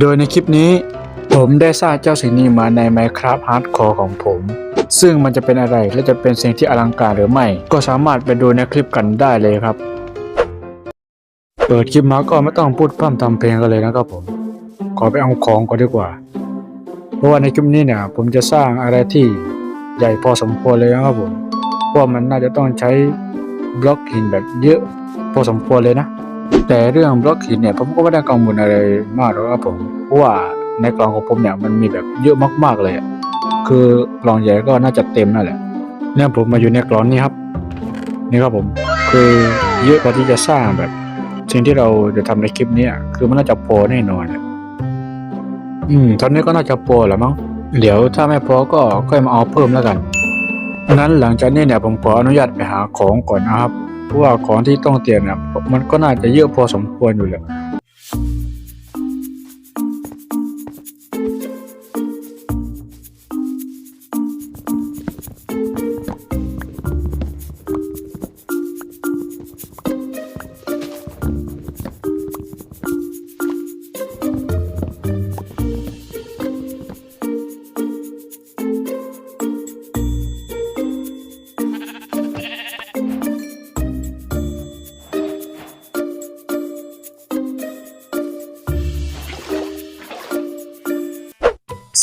โดยในคลิปนี้ผมได้สร้างเจ้าสิ่งนี้มาใน Minecraft Hardcore ของผม ซึ่งมันจะเป็นอะไรและจะเป็นสิ่งที่อลังการหรือไม่ ก็สามารถไปดูในคลิปกันได้เลยครับ เปิดคลิปมาก็ไม่ต้องพูดพร่ำทำเพลงกันเลยนะครับผม ขอไปเอาของก่อนดีกว่า เพราะว่าในคลิปนี้เนี่ย ผมจะสร้างอะไรที่ใหญ่พอสมควรเลยนะครับผม เพราะมันน่าจะต้องใช้บล็อกหินแบบเยอะพอสมควรเลยนะ แต่เรื่องบล็อกหินเนี่ยผมก็ไม่ได้กังวลอะไรมากหรอกครับผมเพราะว่าในกล่องของผมเนี่ยมันมีแบบเยอะมากๆเลยคือกล่องใหญ่ก็น่าจะเต็มนั่นแหละเนี่ยผมมาอยู่ในกล่องนี้ครับ นี่ครับผมคือเยอะกว่าที่จะสร้างแบบ สิ่งที่เราจะทำในคลิปนี้คือมันน่าจะพอแน่นอนอะอืมตอนนี้ก็น่าจะพอแล้วมั้งเดี๋ยวถ้าไม่พอก็ค่อยมาเอาเพิ่มแล้วกันงั้นหลังจากนี้เนี่ยผมขออนุญาตไปหาของก่อนนะครับ พราะว่าของที่ต้องเตรียมเนี่ยมันก็น่าจะเยอะพอสมควรอยู่แหละ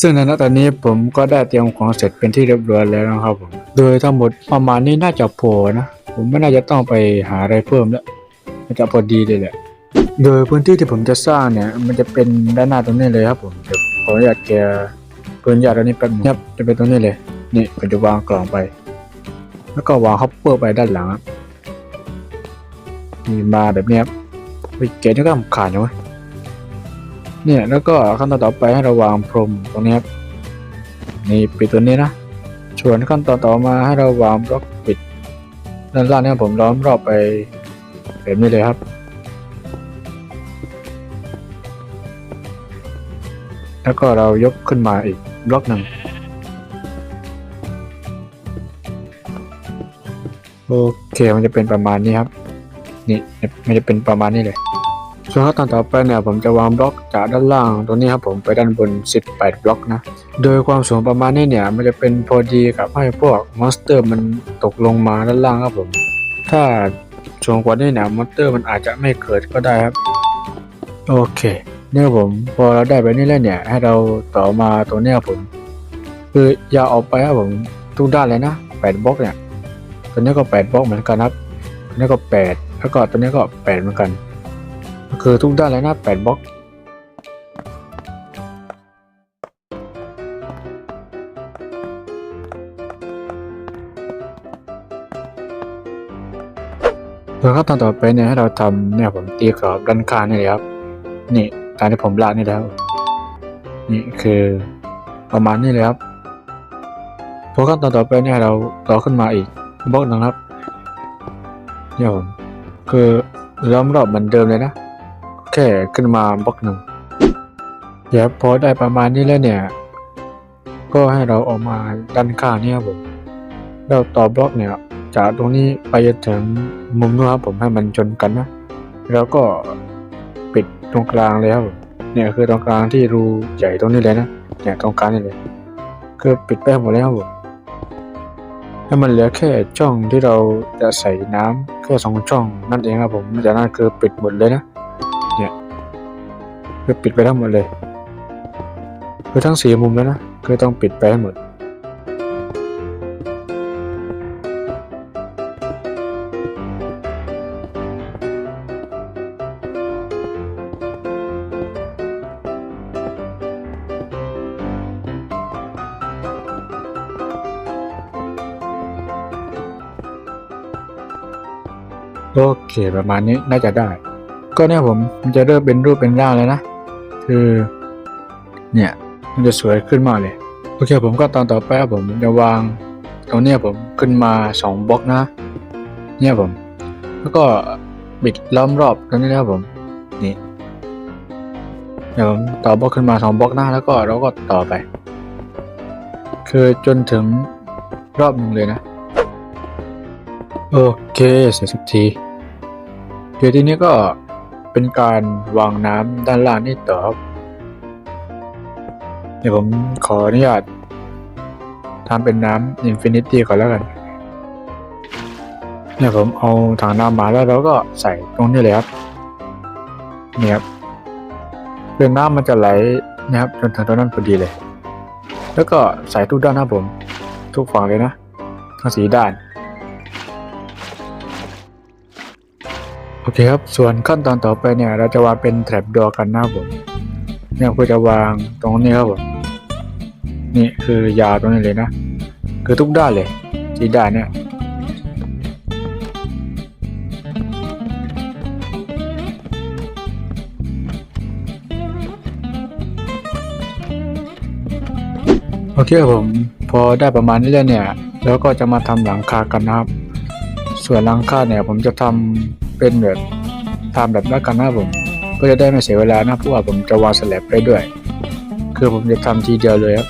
ซึ่งในณตอนนี้ผมก็ได้เตรียมของเสร็จเป็นที่เรียบร้อยแล้วนะครับผม โดยทั้งหมดประมาณนี้น่าจะพอนะ ผมไม่น่าจะต้องไปหาอะไรเพิ่มแล้วมันจะพอดีเลยแหละ โดยพื้นที่ที่ผมจะสร้างเนี่ย มันจะเป็นด้านหน้าตรงนี้เลยครับผมเดี๋ยวขออนุญาตแกะพื้นหญ้าตรงนี้แป๊บนึงครับจะเป็นตรงนี้เลย นี่ผมจะวางกล่องไป แล้วก็วางฮอปเปอร์ไปด้านหลังครับนี่มาแบบเนี้ยครับไปเกะนี่ก็ขาดอยู่วะ เนี่ยแล้วก็ขั้นตอนต่อไปให้เราวางพรมตรงนี้ครับนี่ปิดตัวนี้นะส่วนขั้นตอนต่อมาให้เราวางบล็อกปิดด้านล่างเนี่ยผมล้อมรอบไปแบบนี้เลยครับ แล้วก็เรายกขึ้นมาอีกบล็อกหนึ่งโอเคมันจะเป็นประมาณนี้ครับ นี่มันจะเป็นประมาณนี้เลย ส่วนขั้นตอนต่อไปเนี่ยผมจะวางบล็อกจากด้านล่างตรงนี้ครับผมไปด้านบน 18 บล็อกนะ โดยความสูงประมาณนี้เนี่ยมันจะเป็นพอดีกับให้พวกมอนสเตอร์มันตกลงมาด้านล่างครับผม ถ้าสูงกว่านี้เนี่ยมอนสเตอร์มันอาจจะไม่เกิดก็ได้ครับ โอเคเนี่ยผมพอเราได้แบบนี้แล้วเนี่ยให้เราต่อมาตรงเนี้ยผม คืออย่าออกไปครับผมทุกด้านเลยนะ8บล็อกเนี่ยตัวนี้ก็8บล็อกเหมือนกันครับตัวนี้ก็ 8 แล้วก็ตัวนี้ก็ 8 เหมือนกัน คือทุกด้านเลยนะ8บล็อกส่วนขั้นตอนต่อไปเนี่ยให้เราทำเนี่ยผมตีกรอบด้านข้างนี่เลยครับ นี่ตามที่ผมลากนี่แล้ว นี่คือประมาณนี้เลยครับพอขั้นตอนต่อไปเนี่ยเราต่อขึ้นมาอีกบล็อกหนึงครับเนี่ยผมคือล้อมรอบเหมือนเดิมเลยนะ แค่ขึ้นมาบล็อกหนึ่งเดี๋ยวพอได้ประมาณนี้แล้วเนี่ย ก็ให้เราออกมาด้านข้างเนี่ยครับผมเราต่อบล็อกเนี่ยจากตรงนี้ไปจนถึงมุมนู้นครับผมให้มันชนกันนะ แล้วก็ปิดตรงกลางเลยครับเนี่ยคือตรงกลางที่รูใหญ่ตรงนี้เลยนะเนี่ยตรงกลางนี่เลยคือปิดไปหมดแล้วครับผมให้มันเหลือแค่ช่องที่เราจะใส่น้ำแค่สองช่องนั่นเองครับผมจากนั้นคือปิดหมดเลยนะ คือปิดไปทั้งหมดเลย คือทั้งสี่มุมแล้วนะคือต้องปิดไปให้หมดโอเคประมาณนี้น่าจะได้ ก็เนี่ยผมมันจะเริ่มเป็นรูปเป็นร่างเลยนะ คือ เนี่ย มันจะสวยขึ้นมากเลย โอเคผมก็ตอนต่อไปผมจะวางตรงเนี้ยผมขึ้นมาสองบล็อกนะ เนี่ยผม แล้วก็บิดล้อมรอบตรงนี้นะครับผม นี่เดี๋ยวผมต่อบล็อกขึ้นมาสองบล็อกนะแล้วก็เราก็ต่อไป คือจนถึงรอบหนึ่งเลยนะ โอเคเสร็จสักทีเดี๋ยวทีนี้ก็ เป็นการวางน้ำด้านล่างนี่ต่อครับเดี๋ยวผมขออนุญาตทำเป็นน้ำอินฟินิตี้ก่อนแล้วกันเนี่ยผมเอาถังน้ำมาแล้วเราก็ใส่ตรงนี้เลยครับเนี่ยครับเพื่อน้ำมันจะไหลนะครับจนถึงตรงนั้นพอดีเลย แล้วก็ใส่ทุกด้านนะผม ทุกฝั่งเลยนะทั้งสีด้าน โอเคครับ ส่วนขั้นตอนต่อไปเนี่ยเราจะวางเป็นแทร็บดอกันนะครับผมเนี่ยก็จะวางตรงนี้ครับผมนี่คือยาวตรงนี้เลยนะ คือทุกด้านเลยสีด้านเนี่ยโอเคครับผมพอได้ประมาณนี้แล้วเนี่ย แล้วก็จะมาทำหลังคากันนะครับ ส่วนหลังคาเนี่ยผมจะทำ เป็นแบบทำแบบนั้นกันนะครับผมก็จะได้ไม่เสียเวลานะเพราะว่าผมจะวางสแลบไปด้วย คือผมจะทำทีเดียวเลยครับ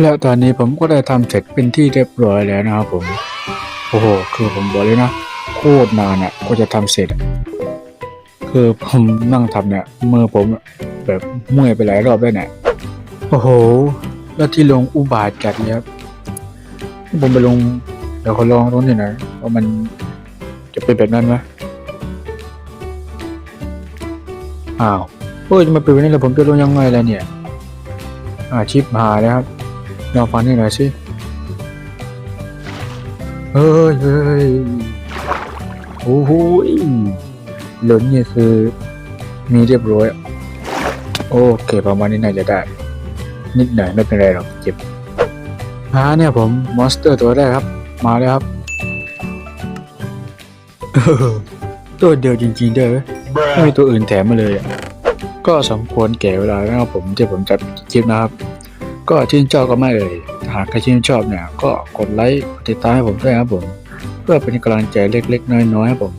แล้วตอนนี้ผมก็ได้ทำเสร็จเป็นที่เรียบร้อยแล้วนะครับผม โอ้โห คือผมบอกเลยนะ โคตรนานอะก็จะทำเสร็จอะคือผมนั่งทำเนี่ยมือผมแบบเมื่อยไปหลายรอบแล้วเนี่ย โอ้โห แล้วที่ลงอุบาทจัดเลยครับผมไปลงเดี๋ยวเขาลองตรงนี้หน่อยว่ามันจะเป็นแบบนั้นไหมอ้าวเฮ้ยจะมาเป็นแบบนี้แล้วผมจะลงยังไงล่ะเนี่ยอาชิปหายแล้วครับ ลองฟังนี่หน่อยสิเฮ้ยเฮ้ยโอ้โหหล่นเนี่ยคือมีเรียบร้อยโอเคประมาณนี้น่าจะได้ นิดหน่อยไม่เป็นไรหรอกเจ็บอ่าเนี่ยผมมอนสเตอร์ตัวแรกครับ มาแล้วครับตัวเดียวจริงๆเด้อไม่มีตัวอื่นแถมมาเลยอะก็สมควรแก่เวลาแล้วผมที่ผมจะคลิปนะครับ ก็ชื่นชอบก็ไม่เลย หากใครชื่นชอบเนี่ย ก็กดไลค์ติดตามให้ผมด้วยครับผม เพื่อเป็นกำลังใจเล็กๆ น้อยๆให้ผม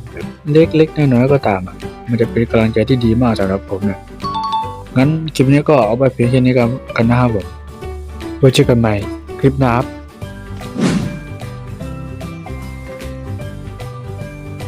เล็กๆ น้อยๆก็ตามอะมันจะเป็นกำลังใจที่ดีมากสำหรับผมเนี่ยงั้นคลิปนี้ก็เอาไปเพียงแค่นี้กันนะครับผมไว้เจอกันใหม่คลิปหน้าครับ